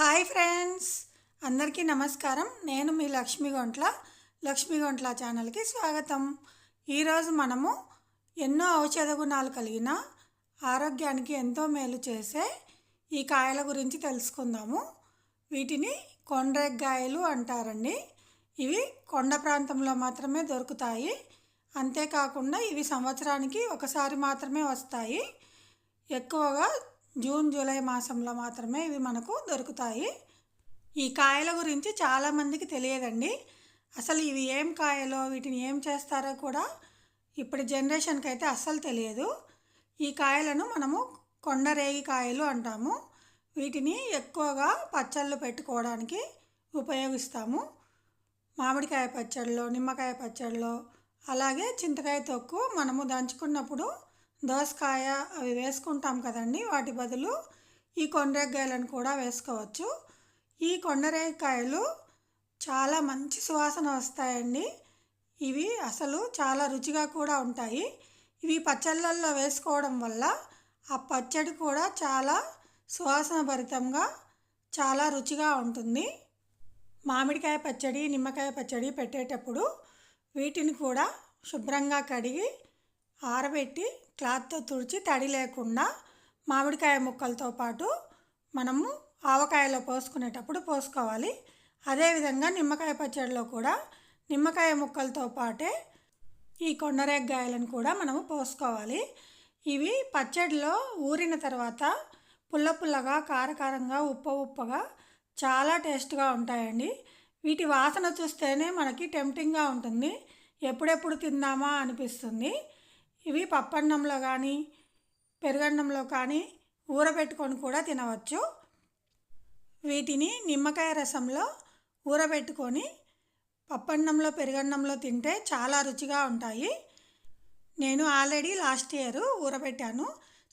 Hi friends అందరికీ నమస్కారం. నేను మీ లక్ష్మీ గొంట్ల లక్ష్మీ గొంట్ల ఛానల్కి స్వాగతం. ఈరోజు మనము ఎన్నో ఔషధ గుణాలు కలిగిన ఆరోగ్యానికి ఎంతో మేలు చేసే ఈ కాయల గురించి తెలుసుకుందాము. వీటిని కొండ్రెగ్గాయలు అంటారండి. ఇవి కొండ ప్రాంతంలో మాత్రమే దొరుకుతాయి. అంతేకాకుండా ఇవి సంవత్సరానికి ఒకసారి మాత్రమే వస్తాయి. ఎక్కువగా జూన్ జూలై మాసంలో మాత్రమే ఇవి మనకు దొరుకుతాయి. ఈ కాయల గురించి చాలామందికి తెలియదండి. అసలు ఇవి ఏం కాయలో వీటిని ఏం చేస్తారో కూడా ఇప్పుడు జనరేషన్కి అయితే అస్సలు తెలియదు. ఈ కాయలను మనము కొండరేగి కాయలు అంటాము. వీటిని ఎక్కువగా పచ్చళ్ళు పెట్టుకోవడానికి ఉపయోగిస్తాము. మామిడికాయ పచ్చడిలో నిమ్మకాయ పచ్చడిలో అలాగే చింతకాయ తొక్కు మనము దంచుకున్నప్పుడు దోసకాయ అవి వేసుకుంటాం కదండి వాటి బదులు ఈ కొండరేగాయలను కూడా వేసుకోవచ్చు. ఈ కొండరేకాయలు చాలా మంచి సువాసన వస్తాయండి. ఇవి అసలు చాలా రుచిగా కూడా ఉంటాయి. ఇవి పచ్చళ్ళల్లో వేసుకోవడం వల్ల ఆ పచ్చడి కూడా చాలా సువాసన భరితంగా చాలా రుచిగా ఉంటుంది. మామిడికాయ పచ్చడి నిమ్మకాయ పచ్చడి పెట్టేటప్పుడు వీటిని కూడా శుభ్రంగా కడిగి ఆరబెట్టి క్లాత్తో తుడిచి తడి లేకుండా మామిడికాయ ముక్కలతో పాటు మనము ఆవకాయలో పోసుకునేటప్పుడు పోసుకోవాలి. అదేవిధంగా నిమ్మకాయ పచ్చడిలో కూడా నిమ్మకాయ ముక్కలతో పాటే ఈ కొండరేగ్గాయలను కూడా మనము పోసుకోవాలి. ఇవి పచ్చడిలో ఊరిన తర్వాత పుల్ల పుల్లగా కారకారంగా ఉప్ప ఉప్పగా చాలా టేస్ట్గా ఉంటాయండి. వీటి వాసన చూస్తేనే మనకి టెంప్టింగ్గా ఉంటుంది. ఎప్పుడెప్పుడు తిందామా అనిపిస్తుంది. ఇవి పప్పన్నంలో కానీ పెరుగన్నంలో కానీ ఊరబెట్టుకొని కూడా తినవచ్చు. వీటిని నిమ్మకాయ రసంలో ఊరబెట్టుకొని పప్పన్నంలో పెరుగన్నంలో తింటే చాలా రుచిగా ఉంటాయి. నేను ఆల్రెడీ లాస్ట్ ఇయర్ ఊరబెట్టాను.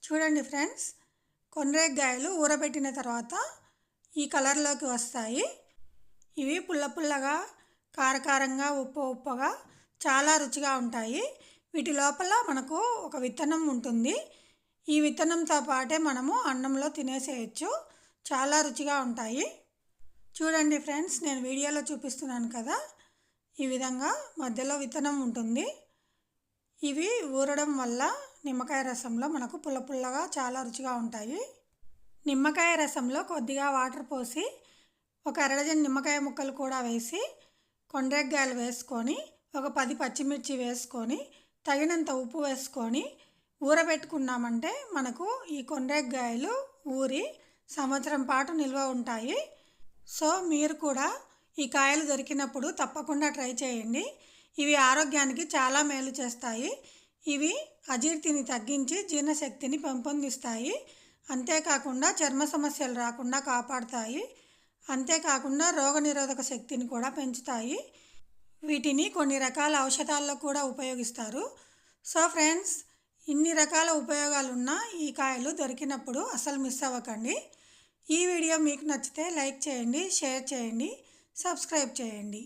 చూడండి ఫ్రెండ్స్ కొన్రేగ్గాయలు ఊరబెట్టిన తర్వాత ఈ కలర్లోకి వస్తాయి. ఇవి పుల్ల పుల్లగా కారకారంగా ఉప్పు ఉప్పగా చాలా రుచిగా ఉంటాయి. వీటి లోపల మనకు ఒక విత్తనం ఉంటుంది. ఈ విత్తనంతో పాటే మనము అన్నంలో తినేసేయచ్చు. చాలా రుచిగా ఉంటాయి. చూడండి ఫ్రెండ్స్ నేను వీడియోలో చూపిస్తున్నాను కదా ఈ విధంగా మధ్యలో విత్తనం ఉంటుంది. ఇవి ఊరడం వల్ల నిమ్మకాయ రసంలో మనకు పుల్ల పుల్లగా చాలా రుచిగా ఉంటాయి. నిమ్మకాయ రసంలో కొద్దిగా వాటర్ పోసి ఒక అరడజన్ నిమ్మకాయ ముక్కలు కూడా వేసి కొండ్రెగ్గాయలు వేసుకొని ఒక పది పచ్చిమిర్చి వేసుకొని తగినంత ఉప్పు వేసుకొని ఊరబెట్టుకున్నామంటే మనకు ఈ కొండెగ్గాయలు ఊరి సంవత్సరం పాటు నిల్వ ఉంటాయి. సో మీరు కూడా ఈ కాయలు దొరికినప్పుడు తప్పకుండా ట్రై చేయండి. ఇవి ఆరోగ్యానికి చాలా మేలు చేస్తాయి. ఇవి అజీర్తిని తగ్గించి జీర్ణశక్తిని పెంపొందిస్తాయి. అంతేకాకుండా చర్మ సమస్యలు రాకుండా కాపాడుతాయి. అంతేకాకుండా రోగనిరోధక శక్తిని కూడా పెంచుతాయి. వీటిని కొన్ని రకాల ఔషధాల్లో కూడా ఉపయోగిస్తారు. సో ఫ్రెండ్స్ ఇన్ని రకాల ఉపయోగాలున్న ఈ కాయలు దొరికినప్పుడు అసలు మిస్ అవ్వకండి. ఈ వీడియో మీకు నచ్చితే లైక్ చేయండి షేర్ చేయండి సబ్స్క్రైబ్ చేయండి.